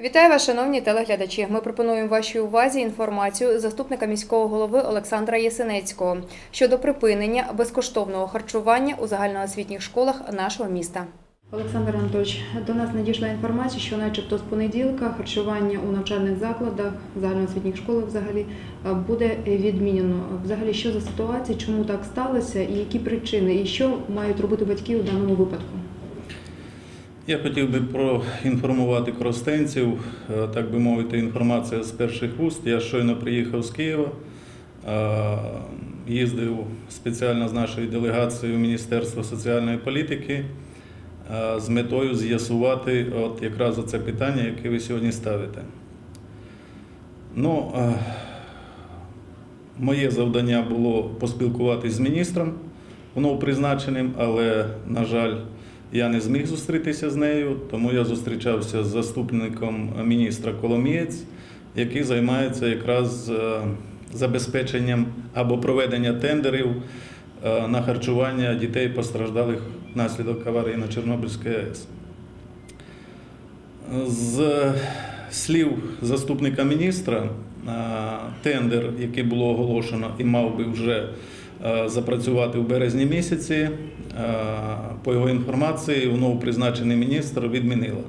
Вітаю вас, шановні телеглядачі. Ми пропонуємо вашій увазі інформацію заступника міського голови Олександра Єсенецького щодо припинення безкоштовного харчування у загальноосвітніх школах нашого міста. Олександр Анатольович, до нас надійшла інформація, що, начебто, з понеділка харчування у навчальних закладах, загальноосвітніх школах взагалі буде відмінено. Взагалі, що за ситуація, чому так сталося, і які причини, і що мають робити батьки у даному випадку? Я хотів би проінформувати коростенців, е, так би мовити, інформація з перших вуст. Я щойно приїхав з Києва, їздив спеціально з нашою делегацією Міністерства соціальної політики е, з метою з'ясувати от якраз це питання, яке ви сьогодні ставите. Ну, е, моє завдання було поспілкуватись з міністром, воно призначеним, але, на жаль, я не зміг зустрітися з нею, тому я зустрічався з заступником міністра Коломієць, який займається якраз е, забезпеченням або проведення тендерів е, на харчування дітей постраждалих внаслідок аварії на Чорнобильській АЕС. З слів заступника міністра, е, тендер, який було оголошено і мав би вже е, запрацювати в березні місяці, е, по його інформації, новопризначений міністр відмінила.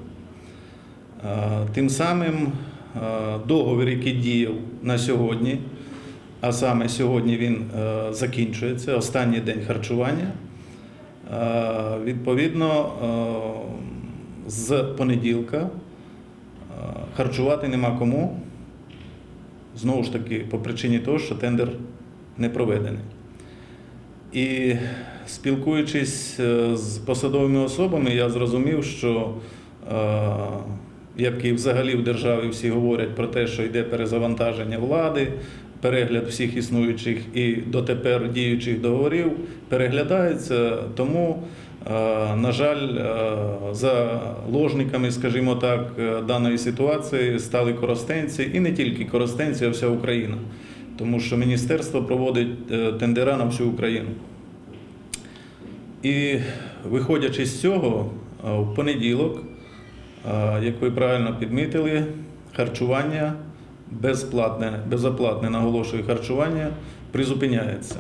Тим самим договір, який діяв на сьогодні, а саме сьогодні він закінчується, останній день харчування. Відповідно, з понеділка харчувати нема кому. Знову ж таки, по причині того, що тендер не проведений. І спілкуючись з посадовими особами, я зрозумів, що як і взагалі в державі всі говорять про те, що йде перезавантаження влади, перегляд всіх існуючих і дотепер діючих договорів переглядається. Тому, на жаль, за ложниками, скажімо так, даної ситуації стали коростенці, і не тільки коростенці, а вся Україна. Тому що міністерство проводить тендера на всю Україну. І виходячи з цього, в понеділок, як ви правильно підмітили, харчування безплатне, безоплатне наголошую харчування призупиняється.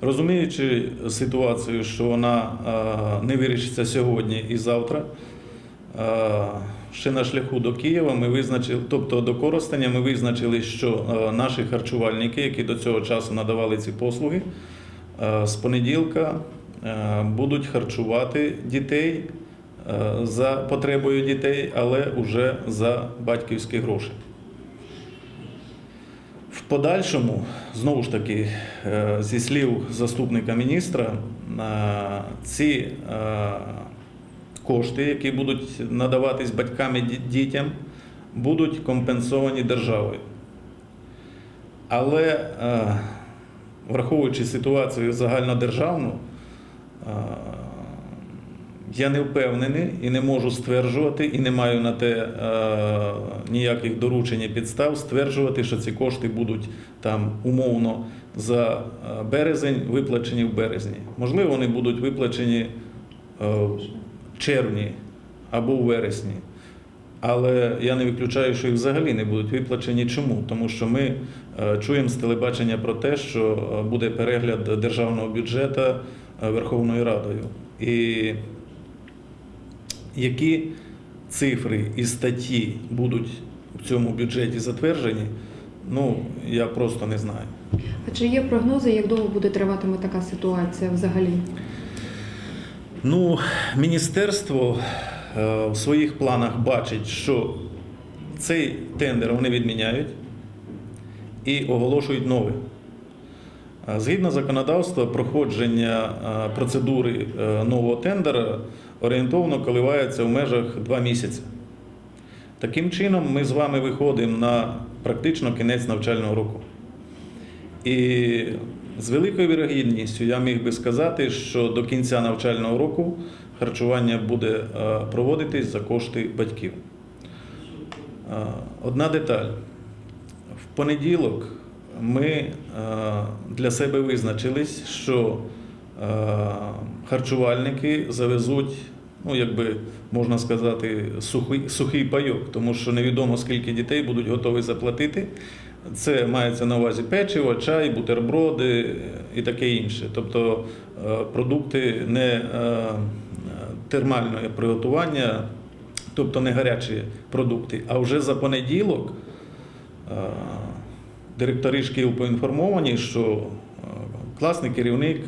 Розуміючи ситуацію, що вона не вирішиться сьогодні і завтра, ще на шляху до Києва ми визначили, тобто до Коростеня, ми визначили, що наші харчувальники, які до цього часу надавали ці послуги, з понеділка будуть харчувати дітей за потребою дітей, але вже за батьківські гроші. В подальшому, знову ж таки, зі слів заступника міністра, ці кошти, які будуть надаватись батькам і дітям, будуть компенсовані державою. Але враховуючи ситуацію загальнодержавну, я не впевнений і не можу стверджувати, і не маю на те е, ніяких доручень і підстав стверджувати, що ці кошти будуть там умовно за березень виплачені в березні. Можливо, вони будуть виплачені е, червні або в вересні. Але я не виключаю, що їх взагалі не будуть виплачені. Чому? Тому що ми е, чуємо з телебачення про те, що буде перегляд державного бюджету Верховною Радою. І які цифри і статті будуть в цьому бюджеті затверджені, ну я просто не знаю. А чи є прогнози, як довго буде триватиме така ситуація взагалі? Ну, міністерство в своїх планах бачить, що цей тендер вони відміняють і оголошують новий. Згідно законодавства, проходження процедури нового тендера орієнтовно коливається в межах 2 місяці. Таким чином, ми з вами виходимо на практично кінець навчального року. І з великою вірогідністю я міг би сказати, що до кінця навчального року харчування буде проводитись за кошти батьків. Одна деталь. В понеділок ми для себе визначились, що харчувальники завезуть ну якби можна сказати, сухий, сухий пайок, тому що невідомо скільки дітей будуть готові заплатити. Це мається на увазі печиво, чай, бутерброди і таке інше. Тобто е, продукти не е, термального приготування, тобто не гарячі продукти. А вже за понеділок е, директори шкіл поінформовані, що класний керівник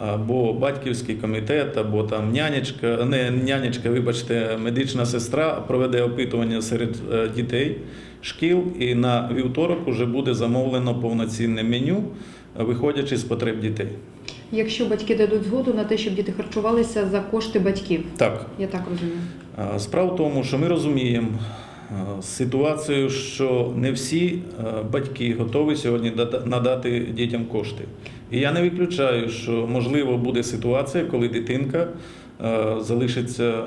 або батьківський комітет, або там нянечка, не нянечка, вибачте, медична сестра проведе опитування серед е, дітей шкіл, і на вівторок вже буде замовлено повноцінне меню, виходячи з потреб дітей. Якщо батьки дадуть згоду на те, щоб діти харчувалися за кошти батьків, Так, я так розумію. Справа в тому, що ми розуміємо ситуацію, що не всі батьки готові сьогодні надати дітям кошти. І я не виключаю, що можливо буде ситуація, коли дитинка а, залишиться,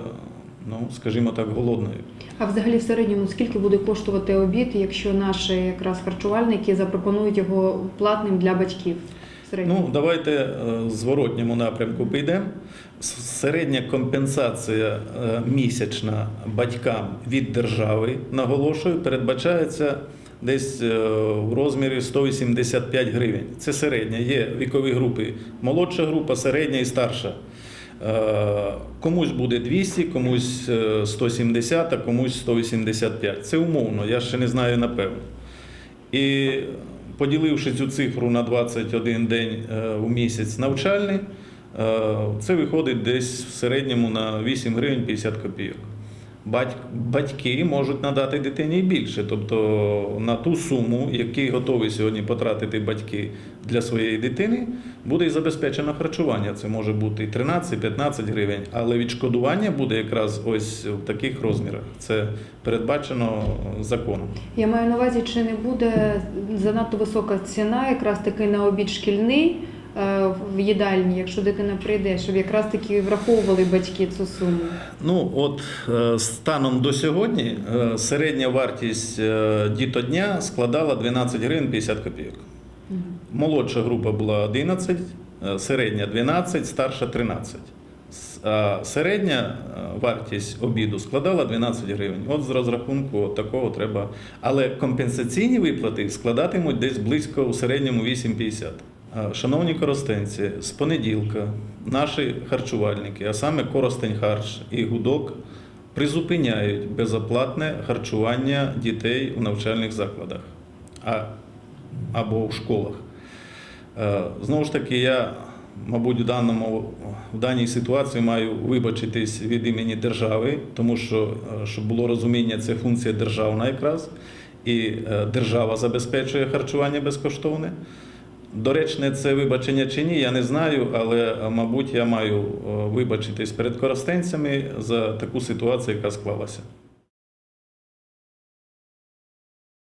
ну скажімо так, голодною. А взагалі в середньому скільки буде коштувати обід, якщо наші якраз харчувальники запропонують його платним для батьків? Ну, давайте е, в зворотньому напрямку підемо. Середня компенсація е, місячна батькам від держави, наголошую, передбачається десь е, в розмірі 185 гривень. Це середня. Є вікові групи молодша група, середня і старша. Е, Комусь буде 200, комусь е, 170, а комусь 185. Це умовно, я ще не знаю напевно. І поділивши цю цифру на 21 день е, у місяць навчальний, е, це виходить десь в середньому на 8 гривень 50 копійок. Бать- Батьки можуть надати дитині більше, тобто на ту суму, яку готові сьогодні потратити батьки для своєї дитини, буде і забезпечено харчування. Це може бути і 13-15 гривень, але відшкодування буде якраз ось в таких розмірах. Це передбачено законом. Я маю на увазі, чи не буде занадто висока ціна, якраз таки на обід шкільний в їдальні, якщо дитина прийде, щоб якраз таки враховували батьки цю суму. Ну, от е, станом до сьогодні е, середня вартість е, дітодня складала 12 гривень 50 копійок. Молодша група була 11, е, середня 12, старша 13. А середня е, вартість обіду складала 12 гривень. От з розрахунку от такого треба. Але компенсаційні виплати складатимуть десь близько у середньому 8,50. Шановні коростенці, з понеділка наші харчувальники, а саме Коростень Харч і Гудок, призупиняють безоплатне харчування дітей у навчальних закладах або в школах. Знову ж таки, я, мабуть, в, даному, в даній ситуації маю вибачитись від імені держави, тому що, щоб було розуміння, це функція державна якраз, і е, держава забезпечує харчування безкоштовне. Доречне це вибачення чи ні, я не знаю, але, е, мабуть, я маю е, вибачитись перед коростенцями за таку ситуацію, яка склалася.